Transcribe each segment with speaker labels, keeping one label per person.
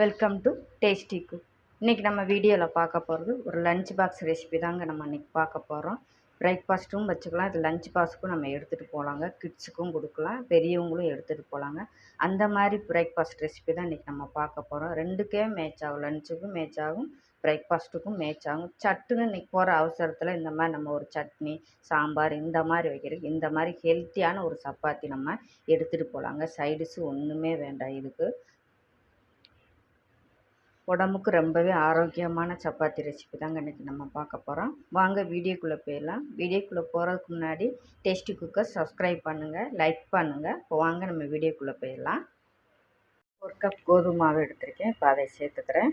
Speaker 1: Welcome to tasty cook இன்றைக்கி நம்ம வீடியோவில் பார்க்க போகிறது ஒரு லஞ்ச் பாக்ஸ் ரெசிபி தாங்க நம்ம இன்றைக்கி பார்க்க போகிறோம் பிரேக்ஃபாஸ்ட்டும் வச்சுக்கலாம். இது லஞ்ச் பாக்ஸுக்கும் நம்ம எடுத்துகிட்டு போகலாங்க கிட்ஸுக்கும் கொடுக்கலாம். பெரியவங்களும் எடுத்துகிட்டு போகலாங்க அந்த மாதிரி பிரேக்ஃபாஸ்ட் ரெசிபி தான் இன்றைக்கி நம்ம பார்க்க போகிறோம் ரெண்டுக்கே மேட்ச் ஆகும். லஞ்சுக்கும் மேட்ச் ஆகும். பிரேக்ஃபாஸ்ட்டுக்கும் மேட்ச் ஆகும். சட்டுன்னு இன்றைக்கி போகிற அவசரத்தில் இந்த மாதிரி நம்ம ஒரு சட்னி சாம்பார் இந்த மாதிரி வைக்கிறதுக்கு இந்த மாதிரி ஹெல்த்தியான ஒரு சப்பாத்தி நம்ம எடுத்துகிட்டு போகலாங்க சைடிஸு ஒன்றுமே வேண்டாம் இதுக்கு. உடம்புக்கு ரொம்பவே ஆரோக்கியமான சப்பாத்தி ரெசிபி தாங்க இன்றைக்கி நம்ம பார்க்க போகிறோம் வாங்க வீடியோக்குள்ளே போயிடலாம். வீடியோக்குள்ளே போகிறதுக்கு முன்னாடி டேஸ்டி குக்கர் சப்ஸ்கிரைப் பண்ணுங்கள் லைக் பண்ணுங்கள் இப்போ வாங்க நம்ம வீடியோக்குள்ளே போயிடலாம். ஒரு கப் கோதுமை மாவு எடுத்திருக்கேன். இப்போ அதை சேர்த்துக்கிறேன்.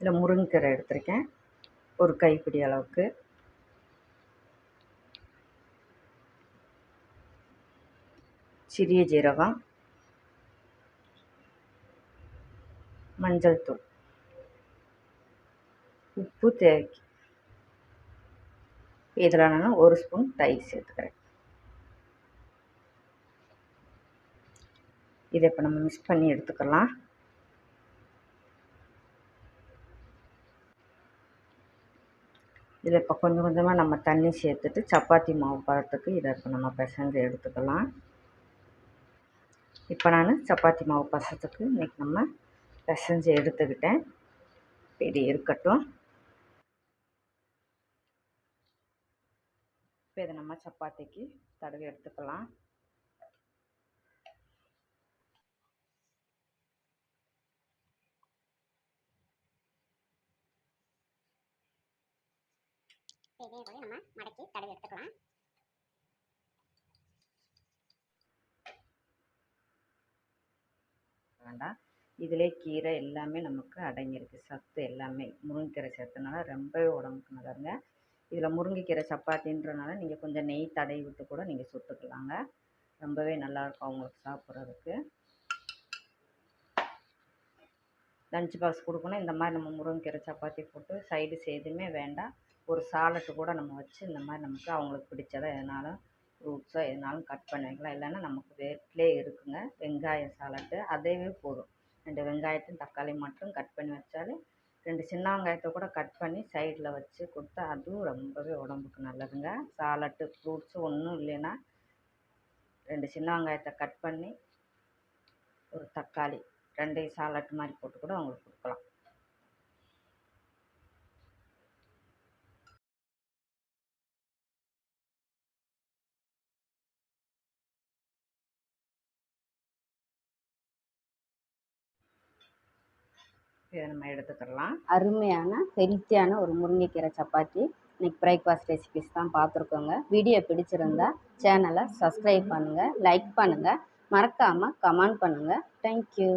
Speaker 1: இதில் முருங்கைக்கீரை எடுத்திருக்கேன். ஒரு கைப்பிடி அளவுக்கு. சிறிய ஜீரகம். மஞ்சள் தூள். உப்பு தேவைக்கு இதில் நான் ஒரு ஸ்பூன் தயிர் சேர்த்துக்கிறேன். இதை இப்போ நம்ம மிக்ஸ் பண்ணி எடுத்துக்கலாம். இதில் இப்போ கொஞ்சம் கொஞ்சமாக நம்ம தண்ணி சேர்த்துட்டு சப்பாத்தி மாவு பழத்துக்கு இதை இப்போ நம்ம பிசைஞ்சு எடுத்துக்கலாம். இப்போ நான் சப்பாத்தி மாவு பசத்துக்கு இன்றைக்கி நம்ம பிசைஞ்சு எடுத்துக்கிட்டேன். இது இருக்கட்டும். இப்போ இதை நம்ம சப்பாத்திக்கு தடவி எடுத்துக்கலாம்.
Speaker 2: இதே போல் நம்ம மடக்கி தடவி எடுத்துக்கலாம்.
Speaker 1: வேண்டாம். இதிலே கீரை எல்லாமே நமக்கு அடங்கியிருக்கு. சத்து எல்லாமே. முருங்கைக்கீரை சேர்த்தனால ரொம்பவே உடம்புக்கு நல்லதுங்க. இதில் முருங்கைக்கீரை சப்பாத்தின்றனால நீங்கள் கொஞ்சம் நெய் தடவி விட்டு கூட நீங்கள் சுட்டுக்கலாங்க. ரொம்பவே நல்லாயிருக்கும் அவங்களுக்கு சாப்பிட்றதுக்கு. லஞ்ச் பாக்ஸ் கொடுக்கணும். இந்த மாதிரி நம்ம முருங்கைக்கீரை சப்பாத்தி போட்டு சைடு எதுவுமே வேண்டாம். ஒரு சாலட்டு கூட நம்ம வச்சு இந்த மாதிரி நமக்கு அவங்களுக்கு பிடிச்சதை எதுனாலும் ஃப்ரூட்ஸோ எதுனாலும் கட் பண்ணி வைக்கலாம். இல்லைன்னா நமக்கு வீட்டிலே இருக்குங்க. வெங்காய சாலட்டு அதேவே போதும். ரெண்டு வெங்காயத்தையும் தக்காளி மட்டும் கட் பண்ணி வச்சாலே ரெண்டு சின்ன வெங்காயத்தை கூட கட் பண்ணி சைடில் வச்சு கொடுத்தா அதுவும் ரொம்பவே உடம்புக்கு நல்லதுங்க. சாலட்டு ஃப்ரூட்ஸு ஒன்றும் இல்லைன்னா ரெண்டு சின்ன வெங்காயத்தை கட் பண்ணி ஒரு தக்காளி ரெண்டையும் சாலட் மாதிரி போட்டு கூட அவங்களுக்கு கொடுக்கலாம். இதை நம்ம எடுத்துக்கலாம் அருமையான ஹெல்த்தியான ஒரு முருங்கைக்கீரை சப்பாத்தி. இன்னைக்கு பிரேக்ஃபாஸ்ட் ரெசிபிஸ் தான் பார்த்துருக்கோங்க. வீடியோ பிடிச்சிருந்தா சேனலை சப்ஸ்கிரைப் பண்ணுங்கள் லைக் பண்ணுங்கள் மறக்காமல் கமெண்ட் பண்ணுங்கள் தேங்க்யூ